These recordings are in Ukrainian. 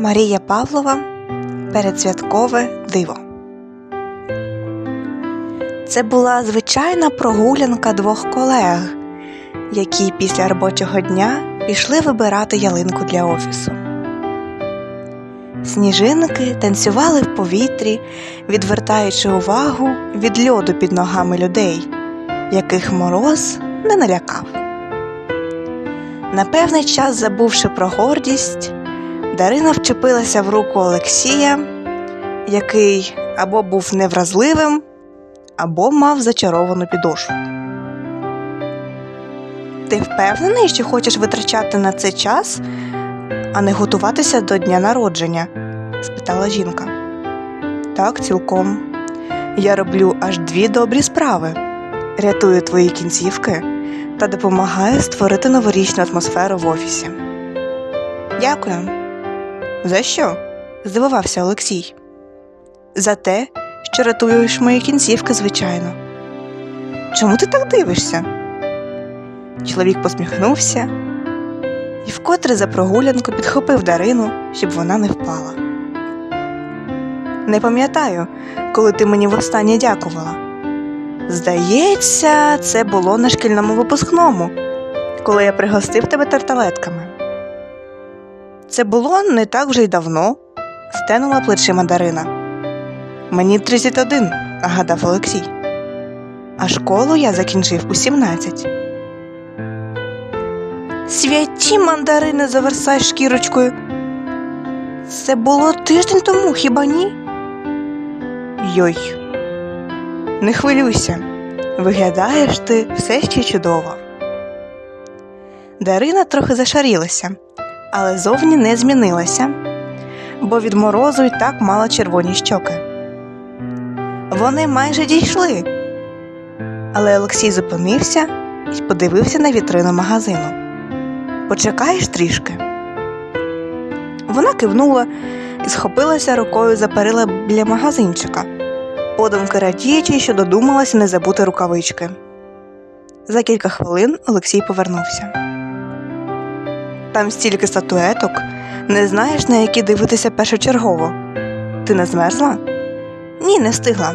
Марія Павлова Передсвяткове диво. Це була звичайна прогулянка двох колег, які після робочого дня пішли вибирати ялинку для офісу. Сніжинки танцювали в повітрі, відвертаючи увагу від льоду під ногами людей, яких мороз не налякав. На певний час, забувши про гордість, Дарина вчепилася в руку Олексія, який або був невразливим, або мав зачаровану підошву. Ти впевнений, що хочеш витрачати на це час, а не готуватися до дня народження? спитала жінка. Так, цілком. Я роблю аж дві добрі справи: рятую твої кінцівки та допомагаю створити новорічну атмосферу в офісі. Дякую. За що? здивувався Олексій. За те, що рятуєш мої кінцівки, звичайно. Чому ти так дивишся? Чоловік посміхнувся і вкотре за прогулянку підхопив Дарину, щоб вона не впала. Не пам'ятаю, коли ти мені востаннє дякувала. Здається, це було на шкільному випускному, коли я пригостив тебе тарталетками. Це було не так вже й давно, стенула плечима Дарина. Мені 31, нагадав Олексій. А школу я закінчив у 17. Святі мандарини заверсай шкірочкою. Це було тиждень тому, хіба ні? Йой. Не хвилюйся, виглядаєш ти все ще чудово. Дарина трохи зашарілася, але зовні не змінилася, бо від морозу й так мала червоні щоки. Вони майже дійшли. Але Олексій зупинився і подивився на вітрину магазину. Почекаєш трішки. Вона кивнула і схопилася рукою за перила біля магазинчика, подумки радіючи, що додумалася не забути рукавички. За кілька хвилин Олексій повернувся. Там стільки статуеток, не знаєш, на які дивитися першочергово. Ти не змерзла? Ні, не встигла.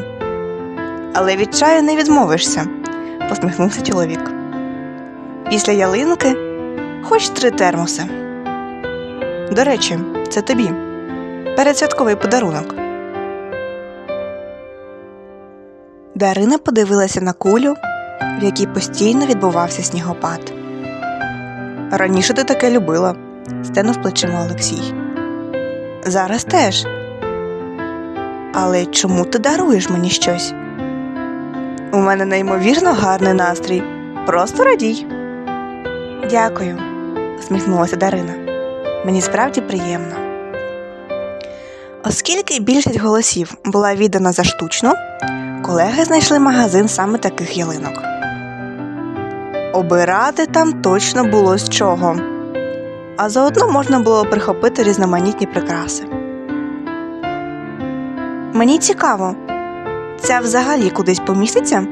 Але від чаю не відмовишся, посміхнувся чоловік. Після ялинки хоч три термоси. До речі, це тобі. Передсвятковий подарунок. Дарина подивилася на кулю, в якій постійно відбувався снігопад. Раніше ти таке любила, стенув плечима Олексій. Зараз теж. Але чому ти даруєш мені щось? У мене неймовірно гарний настрій. Просто радій. Дякую, усміхнулася Дарина. Мені справді приємно. Оскільки більшість голосів була віддана за штучну, колеги знайшли магазин саме таких ялинок. Обирати там точно було з чого, а заодно можна було прихопити різноманітні прикраси. Мені цікаво, ця взагалі кудись поміститься?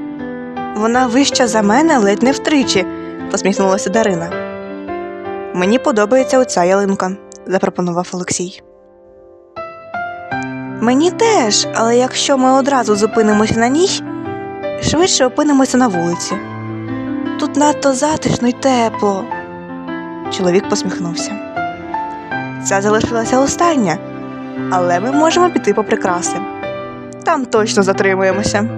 Вона вища за мене ледь не втричі, посміхнулася Дарина. Мені подобається оця ялинка, запропонував Олексій. Мені теж, але якщо ми одразу зупинимося на ній, швидше опинимося на вулиці. Надто затишно й тепло. Чоловік посміхнувся. Ця залишилася остання, але ми можемо піти по прикраси. Там точно затримуємося.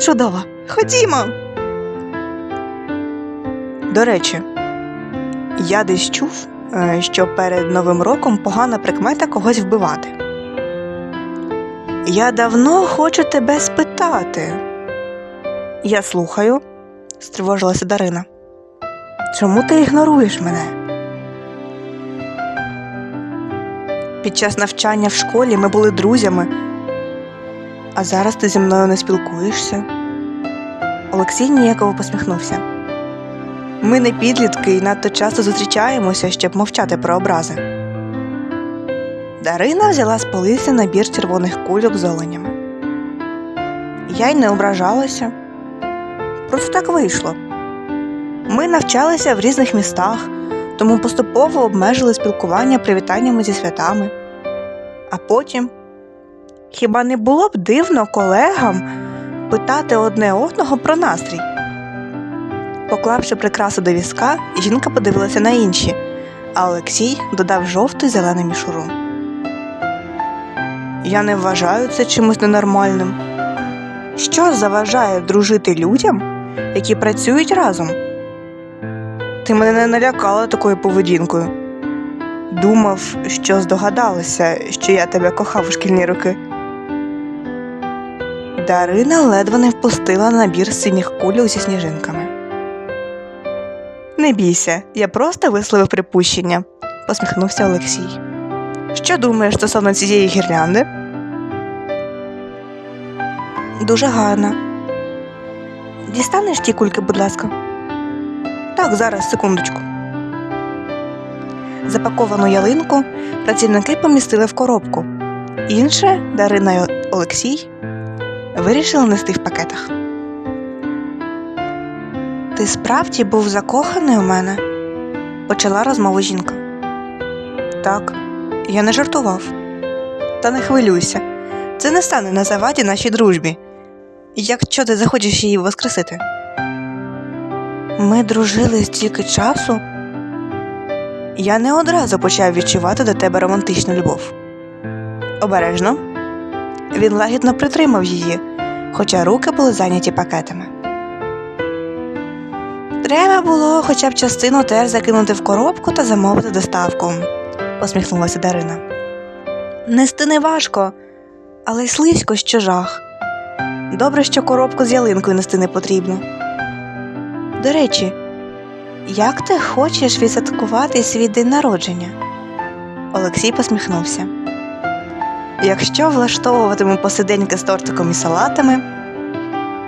Чудово, ходімо. До речі, я десь чув, е, що перед Новим роком погана прикмета когось вбивати. Я давно хочу тебе спитати. Я слухаю, стривожилася Дарина. Чому ти ігноруєш мене? Під час навчання в школі ми були друзями, а зараз ти зі мною не спілкуєшся. Олексій ніяково посміхнувся. Ми не підлітки і надто часто зустрічаємося, щоб мовчати про образи. Дарина взяла з полиці набір червоних кульок з оленями. Я й не ображалася. Просто так вийшло. Ми навчалися в різних містах, тому поступово обмежили спілкування привітаннями зі святами. А потім хіба не було б дивно колегам питати одне одного про настрій? Поклавши прикрасу до візка, жінка подивилася на інші, а Олексій додав жовту зелену мішуру. Я не вважаю це чимось ненормальним. Що заважає дружити людям, які працюють разом? Ти мене не налякала такою поведінкою. Думав, що здогадалася, що я тебе кохав у шкільні роки. Дарина ледве не впустила набір синіх кульок зі сніжинками. Не бійся, я просто висловив припущення, посміхнувся Олексій. Що думаєш стосовно цієї гірлянди? Дуже гарна. Дістанеш ті кульки, будь ласка. Так, зараз, секундочку. Запаковану ялинку працівники помістили в коробку. Інше Дарина й Олексій вирішили нести в пакетах. Ти справді був закоханий у мене? почала розмову жінка. Так, я не жартував. Та не хвилюйся, це не стане на заваді нашій дружбі, якщо ти захочеш її воскресити. Ми дружили стільки часу. Я не одразу почав відчувати до тебе романтичну любов. Обережно. Він лагідно притримав її, хоча руки були зайняті пакетами. Треба було хоча б частину теж закинути в коробку та замовити доставку, посміхнулася Дарина. Нести не важко, але й слизько, що жах. Добре, що коробку з ялинкою нести не потрібно. До речі, як ти хочеш відсвяткувати свій день народження? Олексій посміхнувся. Якщо влаштовуватиму посиденьки з тортиком і салатами,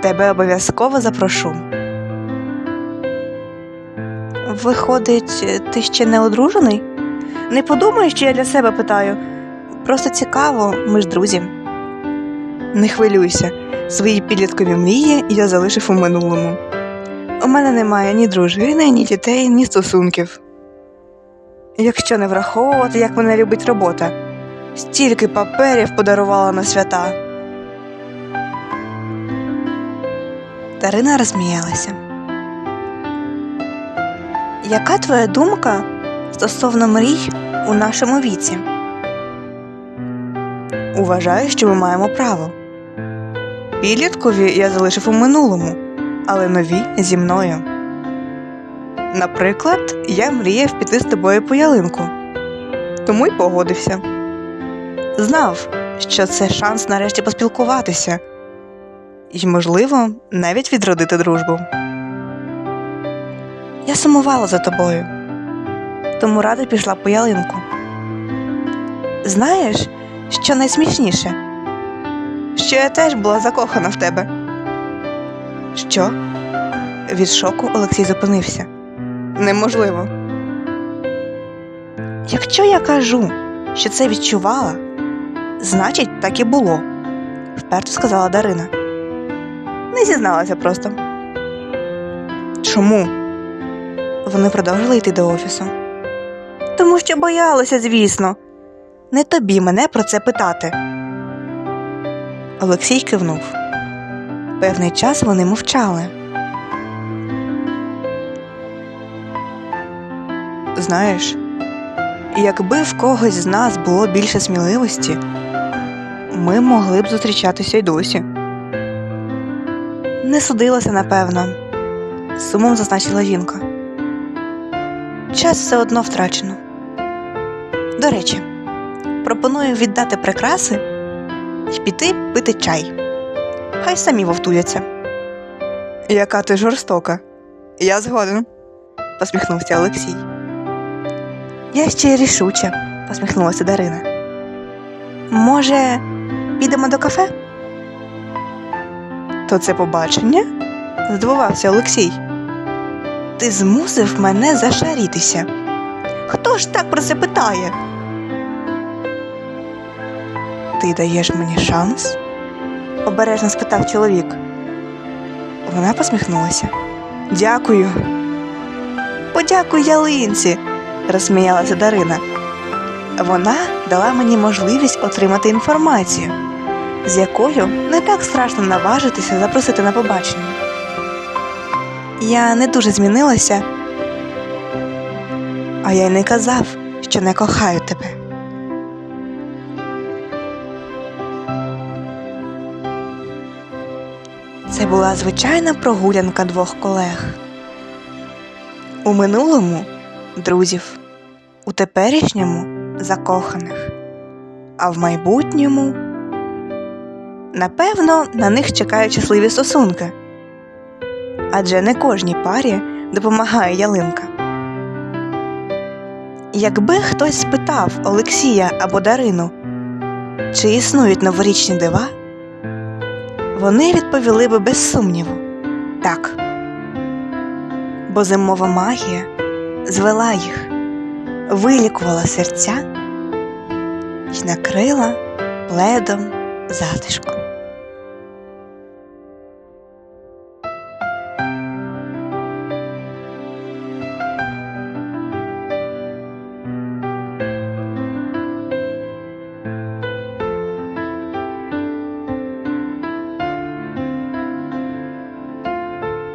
тебе обов'язково запрошу. Виходить, ти ще не одружений? Не подумай, що я для себе питаю. Просто цікаво, ми ж друзі. Не хвилюйся, свої підліткові мрії я залишив у минулому. У мене немає ні дружини, ні дітей, ні стосунків. Якщо не враховувати, як мене любить робота, стільки паперів подарувала на свята. Дарина розсміялася. Яка твоя думка стосовно мрій у нашому віці? Уважаю, що ми маємо право. Підліткові я залишив у минулому, але нові зі мною. Наприклад, я мріяв піти з тобою по ялинку, тому й погодився. Знав, що це шанс нарешті поспілкуватися і, можливо, навіть відродити дружбу. Я сумувала за тобою, тому рада пішла по ялинку. Знаєш, що найсмішніше? Що я теж була закохана в тебе. Що? Від шоку Олексій зупинився. Неможливо. Якщо я кажу, що це відчувала, значить, так і було, вперто сказала Дарина. Не зізналася просто. Чому? Вони продовжили йти до офісу. Тому що боялися, звісно. Не тобі мене про це питати. Олексій кивнув. Певний час вони мовчали. Знаєш, якби в когось з нас було більше сміливості, ми могли б зустрічатися й досі. Не судилася, напевно, сумом зазначила жінка. Час все одно втрачено. До речі, пропоную віддати прикраси і піти пити чай. Хай самі вовтуються. Яка ти жорстока. Я згоден, посміхнувся Олексій. Я ще й рішуча, посміхнулася Дарина. Може, підемо до кафе? То це побачення? здивувався Олексій. Ти змусив мене зашарітися. Хто ж так про це питає? Ти даєш мені шанс? обережно спитав чоловік. Вона посміхнулася. Дякую. Подякуй ялинці. розсміялася Дарина. Вона дала мені можливість отримати інформацію, з якою не так страшно наважитися запросити на побачення. Я не дуже змінилася, а я й не казав, що не кохаю тебе. Це була звичайна прогулянка двох колег. У минулому друзів, у теперішньому закоханих, а в майбутньому, напевно, на них чекають щасливі стосунки. Адже не кожній парі допомагає ялинка. Якби хтось спитав Олексія або Дарину, чи існують новорічні дива, вони відповіли би без сумніву так. Бо зимова магія звела їх, вилікувала серця і накрила пледом затишку.